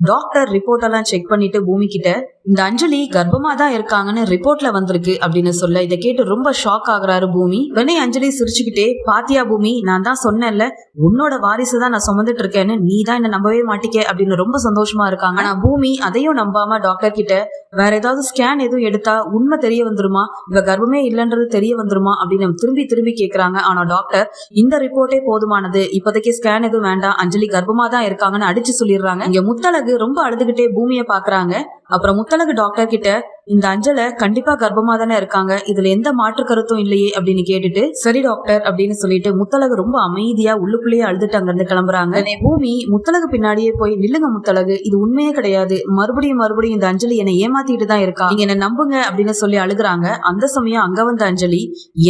Doctor report எல்லாம் check பண்ணிட்டு பூமி கிட்ட இந்த அஞ்சலி கர்ப்பமா தான் இருக்காங்கன்னு ரிப்போர்ட்ல வந்திருக்கு அப்படின்னு சொல்ல இதை கேட்டு ரொம்ப ஷாக் ஆகுறாரு பூமி. உடனே அஞ்சலி சிரிச்சுக்கிட்டே பாத்தியா பூமி நான் தான் சொன்னேன்ல உன்னோட வாரிசு தான் நான் சுமந்துட்டு இருக்கேன்னு நீ தான் என்ன நம்பவே மாட்டிக்க அப்படின்னு ரொம்ப சந்தோஷமா இருக்காங்க. ஆனா பூமி அதையும் நம்பாம டாக்டர் கிட்ட வேற ஏதாவது ஸ்கேன் எதுவும் எடுத்தா உண்மை தெரிய வந்துருமா? இவ கர்ப்பமே இல்லைன்றது தெரிய வந்துருமா? அப்படின்னு திரும்பி திரும்பி கேக்குறாங்க. ஆனா டாக்டர் இந்த ரிப்போர்ட்டே போதுமானது. இப்போதைக்கு ஸ்கேன் எதுவும் வேண்டாம். அஞ்சலி கர்ப்பமா தான் இருக்காங்கன்னு அடிச்சு சொல்லிடுறாங்க. இங்க முத்தழகு ரொம்ப அழுதுகிட்டே பூமியை பாக்குறாங்க. அப்புறம் முத்தழகு டாக்டர் கிட்ட இந்த அஞ்சலை கண்டிப்பா கர்ப்பமா தானே இருக்காங்க. இதுல எந்த மாற்று கருத்தும் இல்லையே அப்படின்னு கேட்டுட்டு சரி டாக்டர் அப்படின்னு சொல்லிட்டு முத்தலகு ரொம்ப அமைதியா உள்ளுக்குள்ளேயே அழுதுட்டு அங்க இருந்து கிளம்புறாங்க பூமி முத்தலகு பின்னாடியே போய் நில்லுங்க முத்தலகு இது உண்மையே கிடையாது. மறுபடியும் மறுபடியும் இந்த அஞ்சலி என்னை ஏமாத்திட்டு தான் இருக்கா? நீங்க என்ன நம்புங்க அப்படின்னு சொல்லி அழுகுறாங்க. அந்த சமயம் அங்க வந்த அஞ்சலி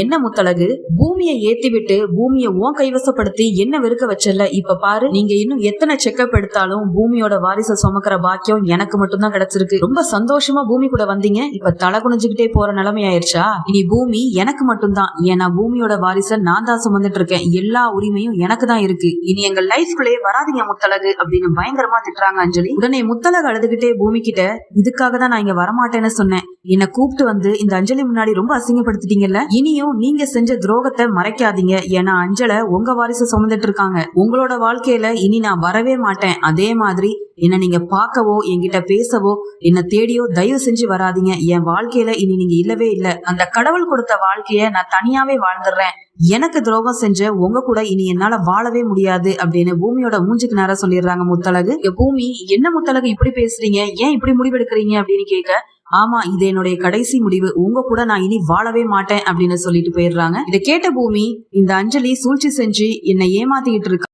என்ன முத்தலகு பூமியை ஏத்தி விட்டு பூமியை உன் கைவசப்படுத்தி என்ன வெறுக்க வச்சல இப்ப பாரு நீங்க இன்னும் எத்தனை செக்கப் எடுத்தாலும் பூமியோட வாரிசை சுமக்கிற பாக்கியம் எனக்கு மட்டும்தான் கிடைச்சிருக்கு. ரொம்ப சந்தோஷமா பூமி கூட வந்து வந்தீங்க இப்ப தலை குனிஞ்சுக்கிட்டே போற நிலைமை ஆயிருச்சா இனி பூமி எனக்கு மட்டும்தான். ஏன்னா பூமியோட வாரிசை நான் தான் சுமந்துட்டு இருக்கேன் எல்லா உரிமையும் எனக்கு தான் இருக்கு. இனி எங்க லைஃப்குள்ளே வராதீங்க முத்தழகு அப்படின்னு பயங்கரமா திட்டுறாங்க அஞ்சலி. உடனே முத்தழகு அழுதுகிட்டே பூமி கிட்ட இதுக்காக தான் நான் இங்க வரமாட்டேன்னு சொன்னேன். என்னை கூப்பிட்டு வந்து இந்த அஞ்சலி முன்னாடி ரொம்ப அசிங்கப்படுத்திட்டீங்கல்ல? இனியும் நீங்க செஞ்ச துரோகத்தை மறைக்காதீங்க. ஏன்னா அஞ்சலை உங்க வாரிசு சுமந்துட்டு இருக்காங்க உங்களோட வாழ்க்கையில இனி நான் வரவே மாட்டேன். அதே மாதிரி என்ன நீங்க பார்க்கவோ என்கிட்ட பேசவோ என்ன தேடியோ தயவு செஞ்சு வராதீங்க. என் வாழ்க்கையில இனி நீங்க இல்லவே இல்ல. அந்த கடவுள் கொடுத்த வாழ்க்கைய நான் தனியாவே வாழ்ந்துடுறேன். எனக்கு துரோகம் செஞ்ச உங்க கூட இனி என்னால வாழவே முடியாது அப்படின்னு பூமியோட மூஞ்சுக்கு நேரம் சொல்லிடுறாங்க முத்தழகு. பூமி என்ன முத்தழகு இப்படி பேசுறீங்க? ஏன் இப்படி முடிவெடுக்கிறீங்க அப்படின்னு கேட்க ஆமா இது என்னுடைய கடைசி முடிவு. உங்க கூட நான் இனி வாழவே மாட்டேன் அப்படின்னு சொல்லிட்டு போயிடுறாங்க. இதை கேட்ட பூமி இந்த அஞ்சலி சூழ்ச்சி செஞ்சு என்னை ஏமாத்திக்கிட்டு இருக்கா?